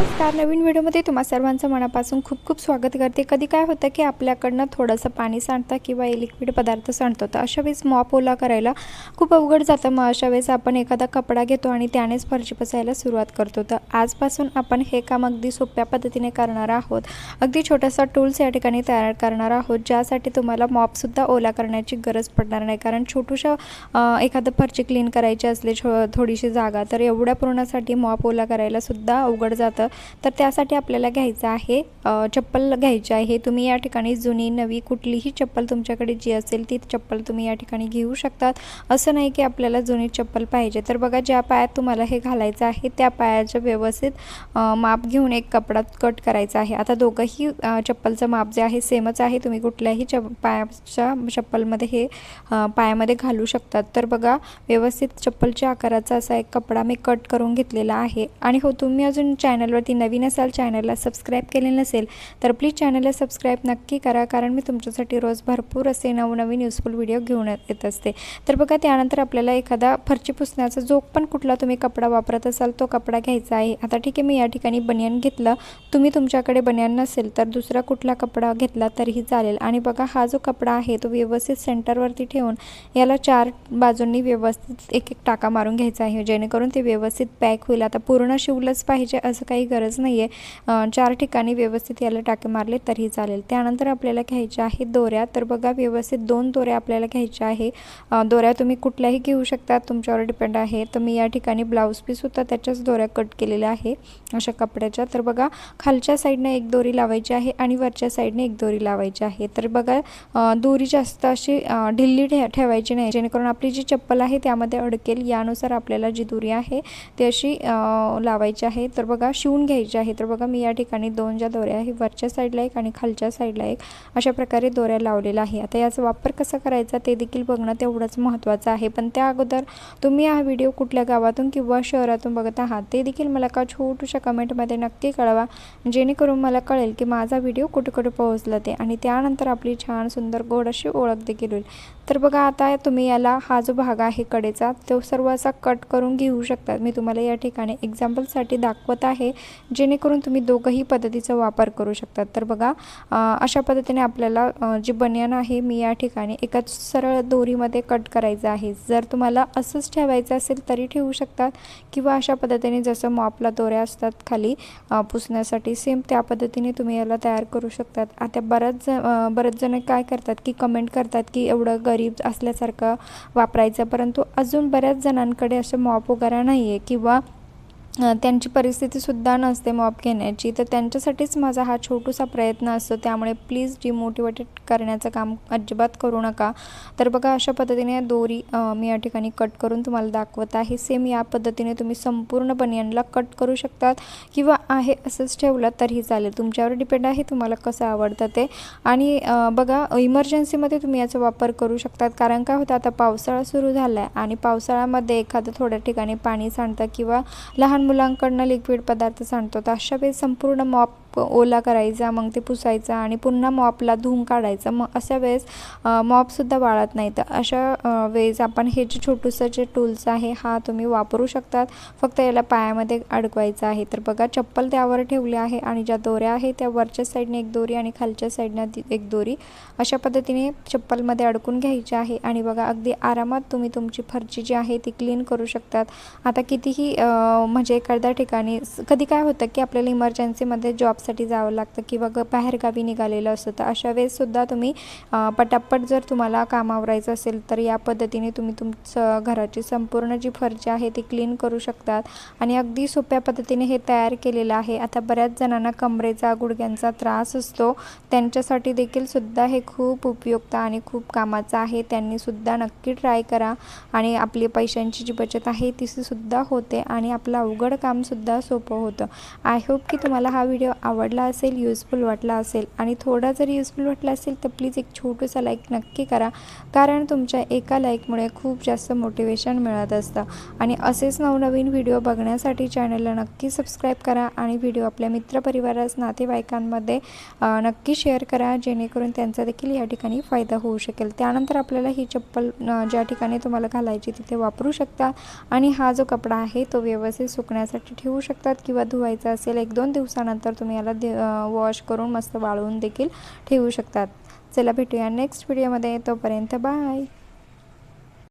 नमस्कार नवीन व्हिडिओमध्ये तुम्हा सर्वांचं मनापासून खूप खूप स्वागत करते. कधी काय होतं की आपल्याकडनं थोडंसं पाणी सांडतं किंवा लिक्विड पदार्थ सांडतो. तर अशा वेळेस मॉप ओला करायला खूप अवघड जातं. मग अशा वेळेस आपण एखादा कपडा घेतो आणि त्यानेच फरशी पसायला सुरुवात करतो. तर आजपासून आपण हे काम अगदी सोप्या पद्धतीने करणार आहोत. अगदी छोटासा टूल्स या ठिकाणी तयार करणार आहोत ज्यासाठी तुम्हाला मॉपसुद्धा ओला करण्याची गरज पडणार नाही. कारण छोटूशा एखादं फरची क्लीन करायची असली छो थोडीशी जागा तर एवढ्या पूर्णासाठी मॉप ओला करायलासुद्धा अवघड जातं. तर त्यासाठी आपल्याला घ्यायचं आहे चप्पल घ्यायची आहे. तुम्ही या ठिकाणी जुनी नवी कुठलीही चप्पल तुमच्याकडे जी असेल ती चप्पल तुम्ही या ठिकाणी घेऊ शकतात. असं नाही की आपल्याला जुनी चप्पल पाहिजे. तर बघा ज्या पायात तुम्हाला हे घालायचं आहे त्या पायाचं व्यवस्थित माप घेऊन एक कपडा कट करायचा आहे. आता दोघंही चप्पलचं माप जे आहे सेमच आहे. तुम्ही कुठल्याही चप पायाच्या चप्पलमध्ये हे पायामध्ये घालू शकतात. तर बघा व्यवस्थित चप्पलच्या आकाराचा असा एक कपडा मी कट करून घेतलेला आहे. आणि हो तुम्ही अजून चॅनलवर चॅनलवरती नवीन असाल चॅनलला सबस्क्राईब केले नसेल तर प्लीज चॅनलला सबस्क्राईब नक्की करा कारण मी तुमच्यासाठी रोज भरपूर असे नवनवीन युजफुल व्हिडिओ घेऊन येत असते. तर बघा त्यानंतर आपल्याला एखादा फरची पुसण्याचा जो पण कुठला तुम्ही कपडा वापरत असाल तो कपडा घ्यायचा आहे. आता ठीक आहे मी या ठिकाणी बनियान घेतलं. तुम्ही तुमच्याकडे बनियान नसेल तर दुसरा कुठला कपडा घेतला तरीही चालेल. आणि बघा हा जो कपडा आहे तो व्यवस्थित सेंटरवरती ठेवून याला चार बाजूंनी व्यवस्थित एक एक टाका मारून घ्यायचा आहे जेणेकरून ते व्यवस्थित पॅक होईल. आता पूर्ण शिवलंच पाहिजे असं काही गरज नाही आहे चार ठिकाणी व्यवस्थित याला टाके मारले तरीही चालेल. त्यानंतर आपल्याला घ्यायच्या आहेत दोऱ्या. तर बघा व्यवस्थित दोन दोऱ्या आपल्याला घ्यायच्या आहे. दोऱ्या तुम्ही कुठल्याही घेऊ शकता. तुमच्यावर डिपेंड आहे. तर मी या ठिकाणी ब्लाऊज पीस होता त्याच्याच दोऱ्या कट केलेल्या आहे अशा कपड्याच्या. तर बघा खालच्या साईडनं एक दोरी लावायची आहे आणि वरच्या साईडने एक दोरी लावायची आहे. तर बघा दोरी जास्त अशी ढिल्ली ठे ठेवायची नाही. जेणेकरून आपली जी चप्पल आहे त्यामध्ये अडकेल. यानुसार आपल्याला जी दोरी आहे ती अशी लावायची आहे. तर बघा शिवून घ्यायची आहे तर बघा मी या ठिकाणी दोन ज्या दोऱ्या आहे वरच्या साईडला एक आणि खालच्या साईडला एक अशा प्रकारे दोऱ्या लावलेल्या आहे आता याचा वापर कसा करायचा ते देखील बघणं तेवढंच महत्त्वाचं आहे. पण त्या अगोदर तुम्ही हा व्हिडिओ कुठल्या गावातून किंवा शहरातून बघत आहात ते देखील मला का छोटूशा कमेंटमध्ये नक्की कळवा. जेणेकरून मला कळेल की माझा व्हिडिओ कुठे कुठे पोहोचला ते आणि त्यानंतर आपली छान सुंदर गोड अशी ओळख देखील होईल. तर बघा आता तुम्ही याला हा जो भाग आहे कडेचा तो सर्व असा कट करून घेऊ शकतात मी तुम्हाला या ठिकाणी एक्झाम्पलसाठी दाखवत आहे. जेणेकरून तुम्ही दोघंही पद्धतीचा वापर करू शकतात तर बघा अशा पद्धतीने आपल्याला जी बनियान आहे मी या ठिकाणी एकाच सरळ दोरीमध्ये कट करायचं आहे. जर तुम्हाला असंच ठेवायचं असेल तरी ठेवू शकतात. किंवा अशा पद्धतीने जसं मॉपला दोऱ्या असतात खाली पुसण्यासाठी सेम त्या पद्धतीने तुम्ही याला तयार करू शकतात. आता बऱ्याच ज बरेच जण काय करतात की कमेंट करतात की एवढं गरीब असल्यासारखं वापरायचं परंतु अजून बऱ्याच जणांकडे असं मॉप वगैरे नाही आहे किंवा त्यांची परिस्थितीसुद्धा नसते मॉप घेण्याची. तर त्यांच्यासाठीच माझा हा छोटूसा प्रयत्न असतो. त्यामुळे प्लीज डिमोटिवेटेड करण्याचं काम अजिबात करू नका. तर बघा अशा पद्धतीने दोरी मी या ठिकाणी कट करून तुम्हाला दाखवत आहे. सेम या पद्धतीने तुम्ही संपूर्ण बनियनला कट करू शकतात. किंवा आहे असंच ठेवलं तरीही चालेल. तुमच्यावर डिपेंड आहे तुम्हाला कसं आवडतं ते. आणि बघा इमर्जन्सीमध्ये तुम्ही याचा वापर करू शकतात. कारण काय होतं आता पावसाळा सुरू झाला आहे आणि पावसाळ्यामध्ये एखादं थोड्या ठिकाणी पाणी सांडतं किंवा लहान मुलांकडनं लिक्विड पदार्थ सांडतो. तर अशा वेळी संपूर्ण मॉप ओला करायचा मग ते पुसायचा आणि पुन्हा मॉपला धुवून काढायचं. मग अशा वेळेस मॉपसुद्धा वाळत नाही. तर अशा वेळेस आपण हे जे छोटूसं जे टूल्स आहे हा तुम्ही वापरू शकतात. फक्त याला पायामध्ये अडकवायचं आहे. तर बघा चप्पल त्यावर ठेवली आहे आणि ज्या दोऱ्या आहे त्या वरच्या साईडने एक दोरी आणि खालच्या साईडनं एक दोरी. अशा पद्धतीने चप्पलमध्ये अडकून घ्यायची आहे आणि बघा अगदी आरामात तुम्ही तुमची फरची जी आहे ती क्लीन करू शकतात. आता कितीही म्हणजे एखाद्या ठिकाणी कधी काय होतं की आपल्याला इमर्जन्सीमध्ये जॉब जॉबसाठी जावं लागतं किंवा ग बाहेरगावी निघालेलं असतं तर अशा वेळेससुद्धा तुम्ही पटापट जर तुम्हाला काम आवरायचं असेल तर या पद्धतीने तुम्ही तुमचं घराची संपूर्ण जी फरची आहे ती क्लीन करू शकतात. आणि अगदी सोप्या पद्धतीने हे तयार केलेलं आहे. आता बऱ्याच जणांना कमरेचा गुडघ्यांचा त्रास असतो. त्यांच्यासाठी देखील सुद्धा हे खूप उपयुक्त आणि खूप कामाचं आहे. त्यांनीसुद्धा नक्की ट्राय करा. आणि आपली पैशांची जी बचत आहे ती सुद्धा होते आणि आपलं अवघड कामसुद्धा सोपं होतं. आय होप की तुम्हाला हा व्हिडिओ आवडला असेल युजफुल वाटला असेल आणि थोडा जरी युजफुल वाटला असेल तर प्लीज एक छोटूसा लाईक नक्की करा. कारण तुमच्या एका लाईकमुळे खूप जास्त मोटिवेशन मिळत असतं. आणि असेच नवनवीन व्हिडिओ बघण्यासाठी चॅनलला नक्की सबस्क्राईब करा आणि व्हिडिओ आपल्या मित्रपरिवारास नातेवाईकांमध्ये नक्की शेअर करा. जेणेकरून त्यांचा देखील या ठिकाणी फायदा होऊ शकेल. त्यानंतर आपल्याला ही चप्पल ज्या ठिकाणी तुम्हाला घालायची तिथे वापरू शकता. आणि हा जो कपडा आहे तो व्यवस्थित सुकण्यासाठी ठेवू शकतात किंवा धुवायचा असेल एक दोन दिवसानंतर तुम्ही याला दे वॉश करून मस्त वाळवून देखील ठेवू शकतात. चला भेटूया नेक्स्ट व्हिडिओमध्ये तोपर्यंत बाय